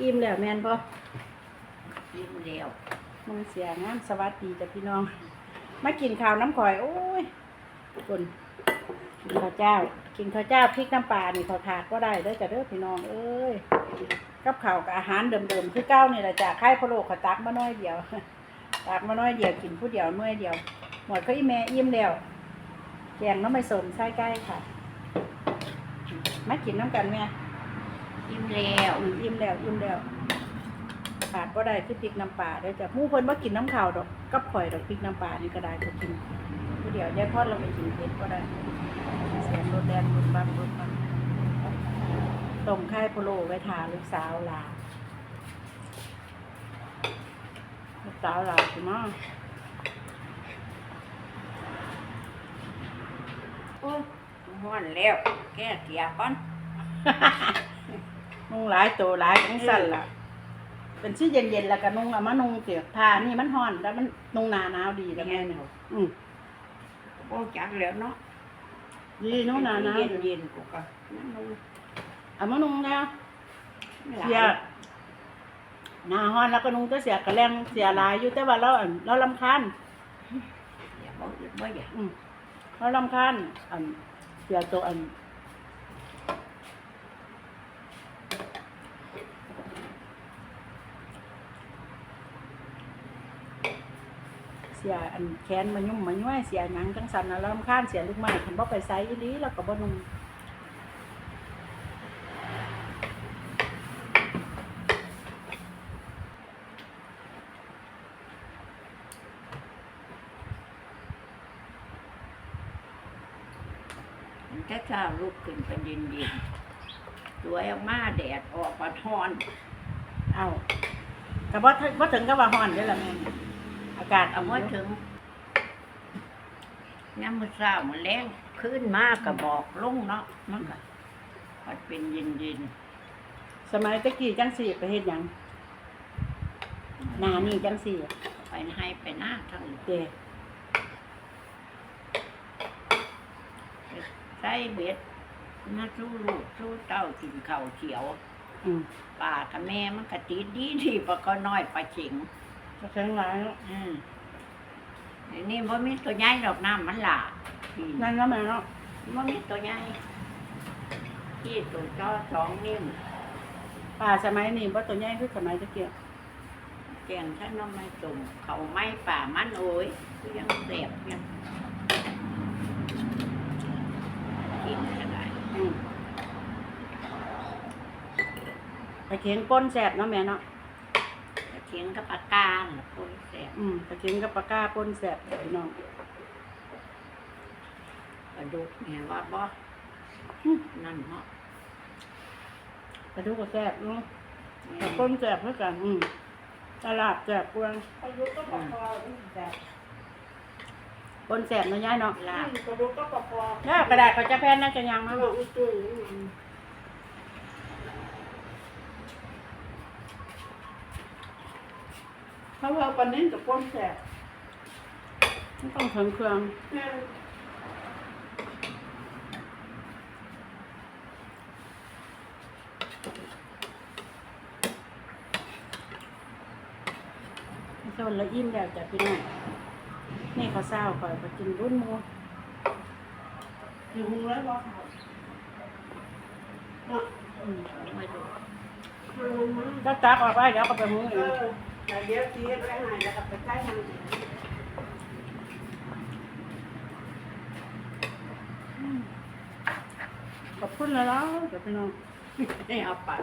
อิ่มแล้วแม่นบ่ยิ้มเดียวมึงเสียงามสวัสดีจ้ะพี่น้อง มากินข้าวน้ำข่อย โอ้ยคนกินข้าวเจ้า กินข้าวเจ้าพริกน้ำปลานี่เขาขาดก็ได้เด้อจ้ะเด้อพี่น้อง เอ้ย กับข้าวกับอาหารเดิมๆคือเก้านี่แหละจ้ะไข่พะโล้เขาตักมาน้อยเดียว ตักมาน้อยเดียวกินผู้เดียวน้อยเดียว หมดก็อีแม่อิ่มแล้วแกงน้ำไม่สมไส้ใกล้ค่ะ มากินน้ำกันแม่ ยิ้มแล้วอืมอิ่มแล้วอิ่มแล้วขาดก็ได้คือพริกน้ำปลาได้อจ้ะหมู่เพิ่นบ่กินน้ำข้าวดอกกับข่อยดอกพริกน้ำปลานี่ก็ได้ก็กินผู้เดียวยายพอดเราไปกินเผ็ดก็ได้เสียงรถแดงรถบังรถบังต้มไข่พะโล้ไว้ทาลูกสาวหลาลูกสาวหลาพี่น้องโอ้ยห้อนแล้ว แก้เกียร์ก่อน นุ่งหลายโตหลายของสั่นล่ะ เป็นชื่อเย็นๆแล้วก็นุ่งเอามานุ่งเสียผ้านี่มันฮ้อนแล้วมันนุ่งหนาหนาวดีแล้วแม่เนี่ยอืมโอ้จักแล้วเนาะดีนุ่งหนาหนาวเย็นดีเย็นๆกูก็นั่นลงเอามานุ่งแล้วหลาเสียยหน้าฮ้อนแล้วก็นุ่งแต่เสียกระแลงเสียหลายอยู่แต่ว่าเราอั่นเราลำคาญอย่าบอกอย่าบอกอย่าอืมเราลำคาญอันเสียตัวอัน สียอันแขนมายุ่มมาย้วยเสียหยังจังสันนะเราลำคาญเสียลูกไม้คันบ่ไปไสอีหลีแล้วก็บ่นุ่งมันจะเช้าลุกขึ้นเป็นเย็นเย็นๆตัวออกมาแดดออกมาทอน เอาก็บ่ถึงบ่ถึงกับว่าฮ้อนเด้อล่ะแม่นอา กาศเอาเอามามาถึถึงงยามมื้อเช้ามันแรงขึ้นมากก็บอกลงเนาะมันก็มันเป็นเย็นเย็นสมัยตะกี้จังสี่ไปเฮ็ดหยังหน้านี่จังสี่ๆไปให้ไปหน้าทั้งเด้ใส่เบ็ดมาสู้ลูกสู้เต้ากินข้าวเขียวอืมป่ากับแม่มันก็ติดดีดีปะก็น้อยปลาเฉิง ก็แข็งหลายเนาะอืมอันนี้บ่มีตัวใหญ่ดอกน้ำมันหลาพี่นั่นแล้วแม่เนาะบ่มีตัวใหญ่ที่ตัวจอสองนิ้วป่าสมัยนี้บ่ตัวใหญ่คือสมัยตะกี้แกงฉันน้องไม่ตุ่มเขาไม่ป่ามันโอ้ยก็ยังเสียบยังกินก็ได้อืมปลาเข็งป้นแซ่บเนาะแม่เนาะ ปลาเข็งกับปลากาลล่ะคนเสียบอืมปลาเข็งกับปลาก้าป้นแซ่บพี่น้องปลาดุกเนี่ยว่าบ่อืมนั่นเนาะปลาดุกก็แซ่บเนาะแต่ป้นแซ่บเพื่อกันอืมตลาดแซ่บกวางปลาดุกก็ปลาคอแซ่บป้นแซ่บเนาะยายเนาะลาบปลาดุกก็ปลาคอแล้วกระดาษเขาจะแพนน่าจะยังมั้งเนาะเพ ราะว่าปลาเน้นกับป้นแซ่บไม่ต้องเถิงเครื่องโซนละอิ่มแล้วจ้ะพี่น้องนี่ข้าวเศร้าก่อยไปกินรุ่นหมูอยู่หุงแล้วบ่ค่ะอะอืมไม่ดูถ้าตักออกไปเดี๋ยวก็ไปหุงเอง เดี๋ยวทีให้ไว้ให้แล้วก็ไปใช้ทางอื่นขอบคุณแล้วเดี๋ยวไปนอนให้เอาปาก